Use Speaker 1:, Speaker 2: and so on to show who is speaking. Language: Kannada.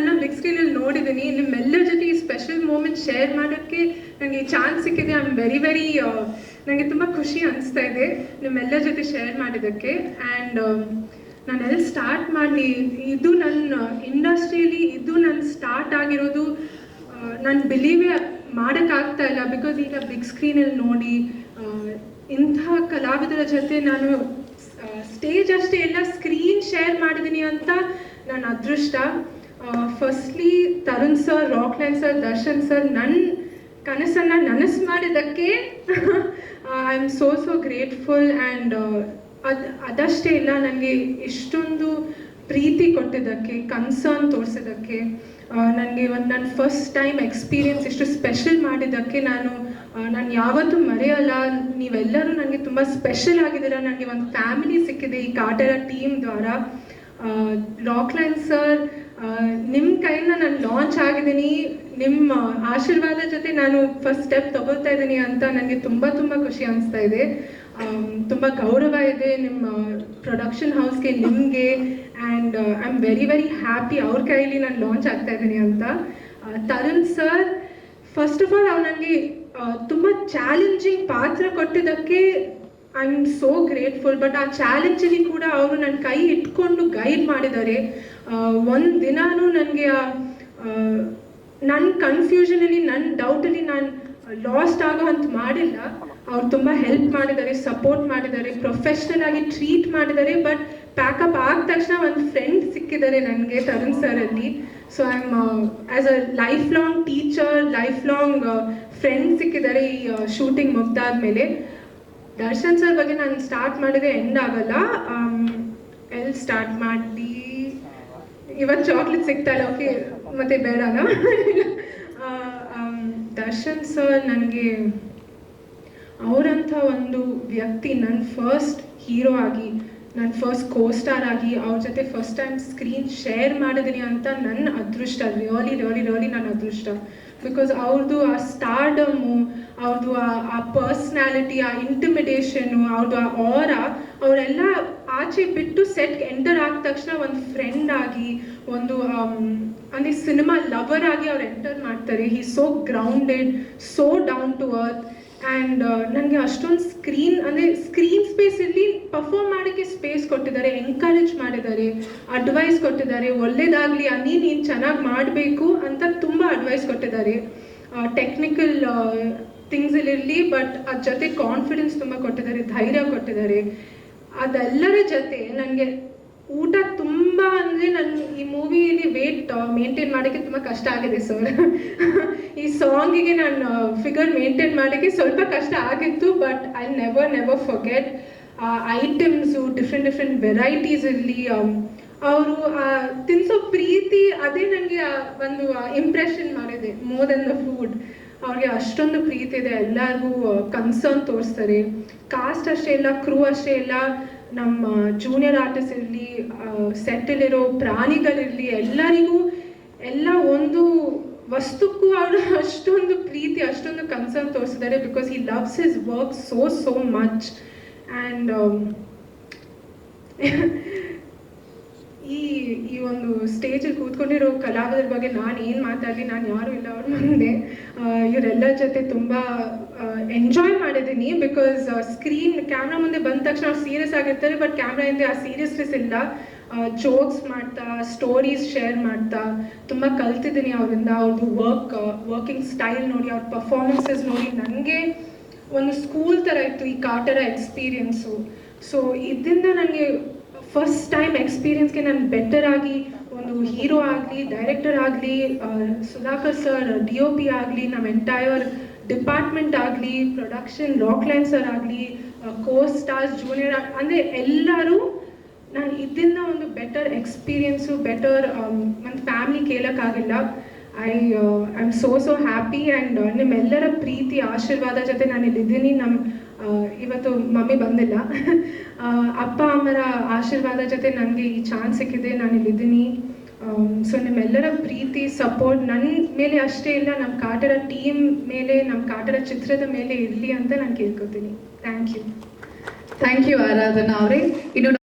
Speaker 1: ನನ್ನ ಬಿಗ್ ಸ್ಕ್ರೀನಲ್ಲಿ ನೋಡಿದ್ದೀನಿ ನಿಮ್ಮೆಲ್ಲರ ಜೊತೆ ಈ ಸ್ಪೆಷಲ್ ಮೂಮೆಂಟ್ ಶೇರ್ ಮಾಡೋಕ್ಕೆ ನನಗೆ ಚಾನ್ಸ್ ಸಿಕ್ಕಿದೆ. ಐ ಆಮ್ ವೆರಿ ವೆರಿ ನನಗೆ ತುಂಬ ಖುಷಿ ಅನಿಸ್ತಾ ಇದೆ ನಿಮ್ಮೆಲ್ಲರ ಜೊತೆ ಶೇರ್ ಮಾಡಿದ್ದಕ್ಕೆ. ಆ್ಯಂಡ್ ನಾನು ಎಲ್ಲಿ ಸ್ಟಾರ್ಟ್ ಮಾಡಲಿ? ಇದು ನನ್ನ ಇಂಡಸ್ಟ್ರಿಯಲ್ಲಿ ಇದು ನನ್ನ ಸ್ಟಾರ್ಟ್ ಆಗಿರೋದು ನಾನು ಬಿಲೀವೇ ಮಾಡೋಕ್ಕಾಗ್ತಾ ಇಲ್ಲ. ಬಿಕಾಸ್ ಈಗ ಬಿಗ್ ಸ್ಕ್ರೀನಲ್ಲಿ ನೋಡಿ ಆ, ಇಂಥ ಕಲಾವಿದರ ಜೊತೆ ನಾನು ಸ್ಟೇಜ್ ಅಷ್ಟೇ ಎಲ್ಲ ಸ್ಕ್ರೀನ್ ಶೇರ್ ಮಾಡಿದ್ದೀನಿ ಅಂತ ನನ್ನ ಅದೃಷ್ಟ. Firstly Tarun sir Rockline sir Darshan sir ನನ್ನ ಕನಸನ್ನು ನನಸು ಮಾಡಿದ್ದಕ್ಕೆ I am so so grateful and ಅದು, ಅದಷ್ಟೇ ಇಲ್ಲ ನನಗೆ ಇಷ್ಟೊಂದು ಪ್ರೀತಿ ಕೊಟ್ಟಿದ್ದಕ್ಕೆ ಕನ್ಸರ್ನ್ ತೋರಿಸಿದ್ದಕ್ಕೆ ನನಗೆ ಒಂದು ನನ್ನ ಫಸ್ಟ್ ಟೈಮ್ ಎಕ್ಸ್ಪೀರಿಯನ್ಸ್ ಇಷ್ಟು ಸ್ಪೆಷಲ್ ಮಾಡಿದ್ದಕ್ಕೆ ನಾನು ನಾನು ಯಾವತ್ತೂ ಮರೆಯಲ್ಲ, ನೀವೆಲ್ಲರೂ ನನಗೆ ತುಂಬ ಸ್ಪೆಷಲ್ ಆಗಿದ್ದೀರ ನನಗೆ ಒಂದು ಫ್ಯಾಮಿಲಿ ಸಿಕ್ಕಿದೆ ಈ ಕಾಟರ ಟೀಮ್ ದ್ವಾರ. ರಾಕ್ಲೈನ್ ಸರ್ ನಿಮ್ಮ ಕೈಯಿಂದ ನಾನು ಲಾಂಚ್ ಆಗಿದ್ದೀನಿ. ನಿಮ್ಮ ಆಶೀರ್ವಾದ ಜೊತೆ ನಾನು ಫಸ್ಟ್ ಸ್ಟೆಪ್ ತಗೊಳ್ತಾ ಇದ್ದೀನಿ ಅಂತ ನನಗೆ ತುಂಬ ತುಂಬ ಖುಷಿ ಅನಿಸ್ತಾ ಇದೆ. ತುಂಬ ಗೌರವ ಇದೆ ನಿಮ್ಮ ಪ್ರೊಡಕ್ಷನ್ ಹೌಸ್ಗೆ ನಿಮಗೆ. And I am very very happy ಅವ್ರ ಕೈಲಿ ನಾನು ಲಾಂಚ್ ಆಗ್ತಾ ಇದ್ದೀನಿ ಅಂತ. Tarun sir first of all ಅವ್ರು ನನಗೆ ತುಂಬ ಚಾಲೆಂಜಿಂಗ್ ಪಾತ್ರ ಕೊಟ್ಟಿದ್ದಕ್ಕೆ I am so grateful but ಆ ಚಾಲೆಂಜಲ್ಲಿ ಕೂಡ ಅವರು ನನ್ನ ಕೈ ಇಟ್ಕೊಂಡು ಗೈಡ್ ಮಾಡಿದ್ದಾರೆ. ಒಂದು ದಿನಾನೂ ನನಗೆ ನನ್ನ ಕನ್ಫ್ಯೂಷನಲ್ಲಿ ನನ್ನ ಡೌಟಲ್ಲಿ ನಾನು ಲಾಸ್ಟ್ ಆಗೋ ಅಂತ ಮಾಡಿಲ್ಲ. ಅವ್ರು ತುಂಬ ಹೆಲ್ಪ್ ಮಾಡಿದ್ದಾರೆ ಸಪೋರ್ಟ್ ಮಾಡಿದ್ದಾರೆ ಪ್ರೊಫೆಷ್ನಲ್ ಆಗಿ ಟ್ರೀಟ್ ಮಾಡಿದ್ದಾರೆ ಬಟ್ ಪ್ಯಾಕಪ್ ಆದ ತಕ್ಷಣ ಒಂದು ಫ್ರೆಂಡ್ ಸಿಕ್ಕಿದ್ದಾರೆ ನನಗೆ Tarun ಸರಲ್ಲಿ so I am as a lifelong teacher lifelong friend ಸಿಕ್ಕಿದ್ದಾರೆ ಈ ಶೂಟಿಂಗ್ ಮುಗ್ದಾದ್ಮೇಲೆ. ದರ್ಶನ್ ಸರ್ ಬಗ್ಗೆ ನಾನು ಸ್ಟಾರ್ಟ್ ಮಾಡಿದ್ರೆ ಎಂಡ್ ಆಗಲ್ಲ. ಎಲ್ಲಿ ಸ್ಟಾರ್ಟ್ ಮಾಡಿ. ಇವತ್ತು ಚಾಕ್ಲೇಟ್ ಸಿಗ್ತಾಯಿಲ್ಲ ಓಕೆ ಮತ್ತೆ ಬೇಡನಾ? ಆ, ದರ್ಶನ್ ಸರ್ ನನಗೆ ಅವರಂಥ ಒಂದು ವ್ಯಕ್ತಿ ನನ್ನ ಫಸ್ಟ್ ಹೀರೋ ಆಗಿ ನನ್ನ ಫಸ್ಟ್ ಕೋ ಸ್ಟಾರ್ ಆಗಿ ಅವ್ರ ಜೊತೆ ಫಸ್ಟ್ ಟೈಮ್ ಸ್ಕ್ರೀನ್ ಶೇರ್ ಮಾಡಿದ್ದೀನಿ ಅಂತ ನನ್ನ ಅದೃಷ್ಟ. ರಿಯಲಿ ರಿಯಲಿ ರಿಯಲಿ ನನ್ನ ಅದೃಷ್ಟ. ಬಿಕಾಸ್ ಅವ್ರದ್ದು ಆ ಸ್ಟಾರ್ಡಮು ಅವ್ರದ್ದು ಆ ಪರ್ಸ್ನಾಲಿಟಿ ಆ ಇಂಟಿಮಿಡೇಷನ್ನು ಅವ್ರದ್ದು ಆ ಆರ ಅವರೆಲ್ಲ ಆಚೆ ಬಿಟ್ಟು ಸೆಟ್ ಎಂಟರ್ ಆದ ತಕ್ಷಣ ಒಂದು ಫ್ರೆಂಡ್ ಆಗಿ, ಒಂದು ಅಂದರೆ ಸಿನಿಮಾ ಲವರ್ ಆಗಿ ಅವ್ರು ಎಂಟರ್ ಮಾಡ್ತಾರೆ. He so grounded so down to earth and ನನಗೆ ಅಷ್ಟೊಂದು ಸ್ಕ್ರೀನ್ ಅಂದರೆ ಸ್ಕ್ರೀನ್ ಸ್ಪೇಸಲ್ಲಿ ಪರ್ಫಾರ್ಮ್ ಮಾಡೋಕ್ಕೆ ಸ್ಪೇಸ್ ಕೊಟ್ಟಿದ್ದಾರೆ ಎಂಕರೇಜ್ ಮಾಡಿದ್ದಾರೆ ಅಡ್ವೈಸ್ ಕೊಟ್ಟಿದ್ದಾರೆ. ಒಳ್ಳೇದಾಗಲಿ ಅನ್ನಿ ನೀನು ಚೆನ್ನಾಗಿ ಮಾಡಬೇಕು ಅಂತ ತುಂಬ ಅಡ್ವೈಸ್ ಕೊಟ್ಟಿದ್ದಾರೆ. ಟೆಕ್ನಿಕಲ್ ಥಿಂಗ್ಸಲ್ಲಿರಲಿ ಬಟ್ ಅದ್ರ ಜೊತೆ ಕಾನ್ಫಿಡೆನ್ಸ್ ತುಂಬ ಕೊಟ್ಟಿದ್ದಾರೆ, ಧೈರ್ಯ ಕೊಟ್ಟಿದ್ದಾರೆ. ಅದೆಲ್ಲರ ಜೊತೆ ನನಗೆ ಊಟ ತುಂಬ ಅಂದರೆ ನನ್ನ ಈ ಮೂವಿಯಲ್ಲಿ ವೇಟ್ ಮೇಂಟೈನ್ ಮಾಡೋಕ್ಕೆ ತುಂಬ ಕಷ್ಟ ಆಗಿದೆ ಸರ್ ಸಾಂಗಿಗೆ ನಾನು ಫಿಗರ್ ಮೇಂಟೈನ್ ಮಾಡಲಿಕ್ಕೆ ಸ್ವಲ್ಪ ಕಷ್ಟ ಆಗಿತ್ತು but I never never forget items different different varieties ಇರಲಿ ಅವರು ತಿನ್ಸೋ ಪ್ರೀತಿ ಅದೇ ನನಗೆ ಒಂದು ಇಂಪ್ರೆಷನ್ ಮಾಡಿದೆ ಮೋರ್ ದೆನ್ ದ ಫುಡ್ ಅವ್ರಿಗೆ ಅಷ್ಟೊಂದು ಪ್ರೀತಿ ಇದೆ, ಎಲ್ಲರಿಗೂ ಕನ್ಸರ್ನ್ ತೋರಿಸ್ತಾರೆ. ಕಾಸ್ಟ್ ಅಷ್ಟೇ ಇಲ್ಲ ಕ್ರೂ ಅಷ್ಟೇ ಇಲ್ಲ, ನಮ್ಮ ಜೂನಿಯರ್ ಆರ್ಟಿಸ್ಟ್ ಇರಲಿ ಸೆಟ್ಟಲ್ಲಿರೋ ಪ್ರಾಣಿಗಳಿರಲಿ, ಎಲ್ಲರಿಗೂ, ಎಲ್ಲ ಒಂದು ವಸ್ತುಕ್ಕೂ ಅವರು ಅಷ್ಟೊಂದು ಪ್ರೀತಿ, ಅಷ್ಟೊಂದು ಕನ್ಸರ್ನ್ ತೋರಿಸಿದ್ದಾರೆ because he loves his work so so much and ಈ ಈ ಒಂದು ಸ್ಟೇಜಲ್ಲಿ ಕೂತ್ಕೊಂಡಿರೋ ಕಲಾವಿದರ ಬಗ್ಗೆ ನಾನು ಏನು ಮಾತಾಡಲಿ, ನಾನು ಯಾರೂ ಇಲ್ಲ ಅವ್ರ ಮುಂದೆ. ಇವರೆಲ್ಲ ಇವರೆಲ್ಲರ ಜೊತೆ ತುಂಬ ಎಂಜಾಯ್ ಮಾಡಿದ್ದೀನಿ ಬಿಕಾಸ್ ಸ್ಕ್ರೀನ್ ಕ್ಯಾಮ್ರಾ ಮುಂದೆ ಬಂದ ತಕ್ಷಣ ಅವ್ರು ಸೀರಿಯಸ್ ಆಗಿರ್ತಾರೆ ಬಟ್ ಕ್ಯಾಮ್ರಾ ಹಿಂದೆ ಆ ಸೀರಿಯಸ್ನೆಸ್ ಇಲ್ಲ. ಜೋಕ್ಸ್ ಮಾಡ್ತಾ ಸ್ಟೋರೀಸ್ ಶೇರ್ ಮಾಡ್ತಾ, ತುಂಬ ಕಲ್ತಿದ್ದೀನಿ ಅವರಿಂದ ಅವ್ರದ್ದು ವರ್ಕ್ ವರ್ಕಿಂಗ್ ಸ್ಟೈಲ್ ನೋಡಿ, ಅವ್ರ ಪರ್ಫಾರ್ಮೆನ್ಸಸ್ ನೋಡಿ. ನನಗೆ ಒಂದು ಸ್ಕೂಲ್ ಥರ ಇತ್ತು ಈ ಕಾಟರ ಎಕ್ಸ್ಪೀರಿಯನ್ಸು ಸೊ ಇದರಿಂದ ನನಗೆ ಫಸ್ಟ್ ಟೈಮ್ ಎಕ್ಸ್ಪೀರಿಯನ್ಸ್ಗೆ ನಾನು ಬೆಟರ್ ಆಗಿ, ಒಂದು ಹೀರೋ ಆಗಲಿ ಡೈರೆಕ್ಟರ್ ಆಗಲಿ Sudhakar sir D O P ಆಗಲಿ ನಮ್ಮ ಎಂಟೈರ್ ಡಿಪಾರ್ಟ್ಮೆಂಟ್ ಆಗಲಿ ಪ್ರೊಡಕ್ಷನ್ ರಾಕ್ಲೈನ್ ಸರ್ ಆಗಲಿ ಕೋ ಸ್ಟಾರ್ಸ್ ಜೂನಿಯರ್ ಅಂದರೆ ಎಲ್ಲರೂ ನಾನು ಇದರಿಂದ ಒಂದು ಬೆಟರ್ ಎಕ್ಸ್ಪೀರಿಯನ್ಸು ಬೆಟರ್ ಒಂದು family ಕೇಳೋಕ್ಕಾಗಿಲ್ಲ. I I am so so happy and ನಿಮ್ಮೆಲ್ಲರ ಪ್ರೀತಿ, ಆಶೀರ್ವಾದ ಜೊತೆ ನಾನು ಇಲ್ಲಿದ್ದೀನಿ. ನಮ್ಮ ಇವತ್ತು ಮಮ್ಮಿ ಬಂದಿಲ್ಲ. ಅಪ್ಪ, ಅಮ್ಮರ ಆಶೀರ್ವಾದ ಜೊತೆ ನನಗೆ ಈ ಚಾನ್ಸ್ ಸಿಕ್ಕಿದೆ. ನಾನು ಇಲ್ಲಿದ್ದೀನಿ. ಸೊ ನಿಮ್ಮೆಲ್ಲರ ಪ್ರೀತಿ ಸಪೋರ್ಟ್ ನನ್ನ ಮೇಲೆ ಅಷ್ಟೇ ಇಲ್ಲ. ನಮ್ಮ ಕಾಟರ ಟೀಮ್ ಮೇಲೆ ನಮ್ಮ ಕಾಟರ ಚಿತ್ರದ ಮೇಲೆ ಇರಲಿ ಅಂತ ನಾನು ಕೇಳ್ಕೊತೀನಿ. Thank you
Speaker 2: thank you Aradhana ಅವರೇ. ಇನ್ನು